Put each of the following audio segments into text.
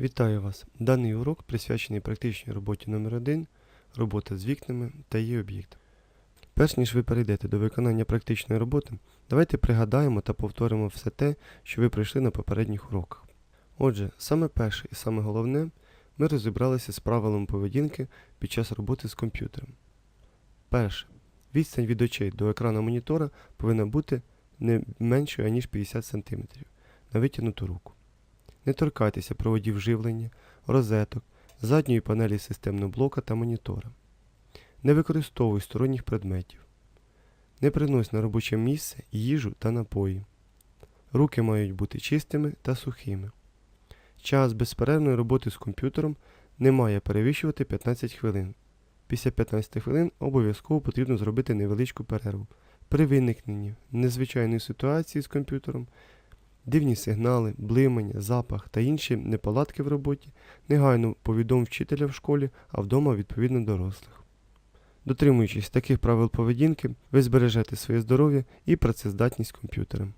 Вітаю вас! Даний урок присвячений практичній роботі номер 1 робота з вікнами та її об'єктами. Перш ніж ви перейдете до виконання практичної роботи, давайте пригадаємо та повторимо все те, що ви пройшли на попередніх уроках. Отже, саме перше і саме головне, ми розібралися з правилом поведінки під час роботи з комп'ютером. Перше. Відстань від очей до екрану монітора повинна бути не меншою, аніж 50 см на витягнуту руку. Не торкайтеся проводів живлення, розеток, задньої панелі системного блока та монітора. Не використовуй сторонніх предметів. Не принось на робоче місце їжу та напої. Руки мають бути чистими та сухими. Час безперервної роботи з комп'ютером не має перевищувати 15 хвилин. Після 15 хвилин обов'язково потрібно зробити невеличку перерву. При виникненні незвичайної ситуації з комп'ютером Дивні сигнали, блимання, запах та інші неполадки в роботі негайно повідом вчителя в школі, а вдома відповідно дорослих. Дотримуючись таких правил поведінки, ви збережете своє здоров'я і працездатність комп'ютера.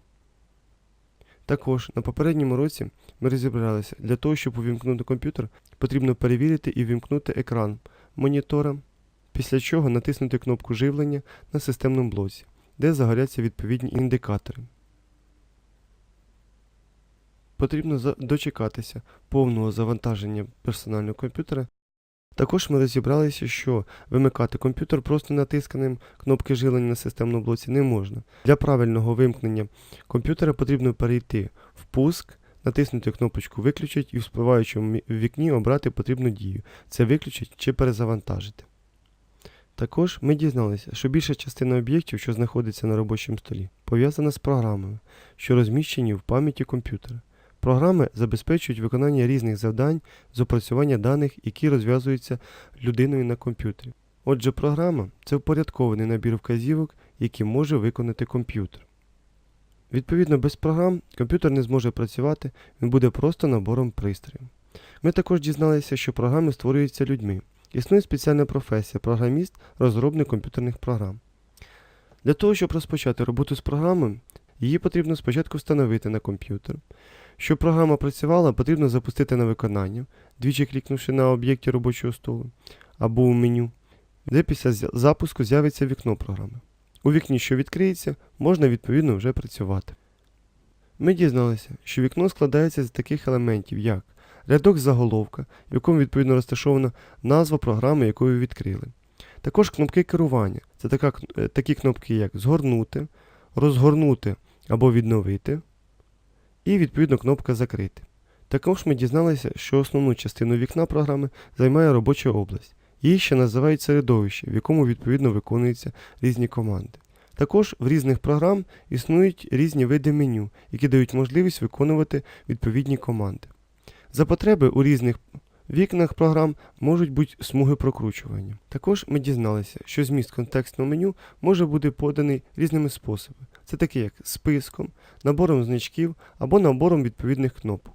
Також на попередньому році ми розібралися, для того, щоб увімкнути комп'ютер, потрібно перевірити і вімкнути екран монітора, після чого натиснути кнопку живлення на системному блоці, де загоряться відповідні індикатори. Потрібно дочекатися повного завантаження персонального комп'ютера. Також ми розібралися, що вимикати комп'ютер просто натисканням кнопки живлення на системному блоці не можна. Для правильного вимкнення комп'ютера потрібно перейти в пуск, натиснути кнопочку Виключить і в спливаючому вікні обрати потрібну дію це виключить чи перезавантажити. Також ми дізналися, що більша частина об'єктів, що знаходиться на робочому столі, пов'язана з програмами, що розміщені в пам'яті комп'ютера. Програми забезпечують виконання різних завдань з опрацювання даних, які розв'язуються людиною на комп'ютері. Отже, програма це впорядкований набір вказівок, які може виконати комп'ютер. Відповідно, без програм комп'ютер не зможе працювати, він буде просто набором пристроїв. Ми також дізналися, що програми створюються людьми. Існує спеціальна професія програміст, розробник комп'ютерних програм. Для того, щоб розпочати роботу з програмою, її потрібно спочатку встановити на комп'ютер. Щоб програма працювала, потрібно запустити на виконання, двічі клікнувши на об'єкті робочого столу або у меню, де після запуску з'явиться вікно програми. У вікні, що відкриється, можна відповідно вже працювати. Ми дізналися, що вікно складається з таких елементів, як рядок заголовка, в якому відповідно розташована назва програми, яку ви відкрили. Також кнопки керування. Це така, е, такі кнопки, як згорнути, розгорнути або відновити, і відповідно кнопка Закрити. Також ми дізналися, що основну частину вікна програми займає робоча область. Її ще називають середовище, в якому відповідно виконуються різні команди. Також в різних програм існують різні види меню, які дають можливість виконувати відповідні команди. За потреби у різних вікнах програм можуть бути смуги прокручування. Також ми дізналися, що зміст контекстного меню може бути поданий різними способами. Це такі як списком, набором значків або набором відповідних кнопок.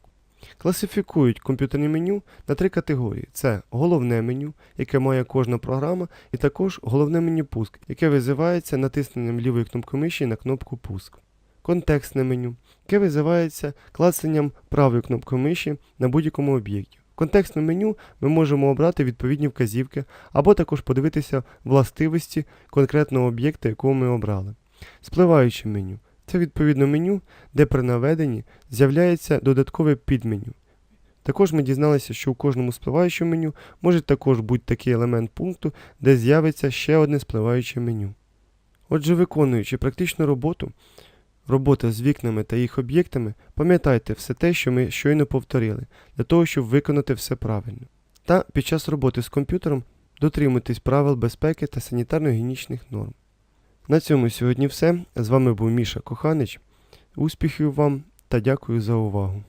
Класифікують комп'ютерне меню на три категорії: це головне меню, яке має кожна програма, і також головне меню пуск, яке визивається натисненням лівої кнопки миші на кнопку пуск. Контекстне меню, яке визивається клацанням правої кнопки миші на будь-якому об'єкті. В контекстному меню ми можемо обрати відповідні вказівки або також подивитися властивості конкретного об'єкта, якого ми обрали. Спливаюче меню це відповідно меню, де при наведенні з'являється додаткове підменю. Також ми дізналися, що у кожному спливаючому меню може також бути такий елемент пункту, де з'явиться ще одне спливаюче меню. Отже, виконуючи практичну роботу, робота з вікнами та їх об'єктами, пам'ятайте все те, що ми щойно повторили, для того, щоб виконати все правильно. Та під час роботи з комп'ютером дотримуйтесь правил безпеки та санітарно-гігієнічних норм. На цьому сьогодні все. З вами був Міша Коханич. Успіхів вам та дякую за увагу.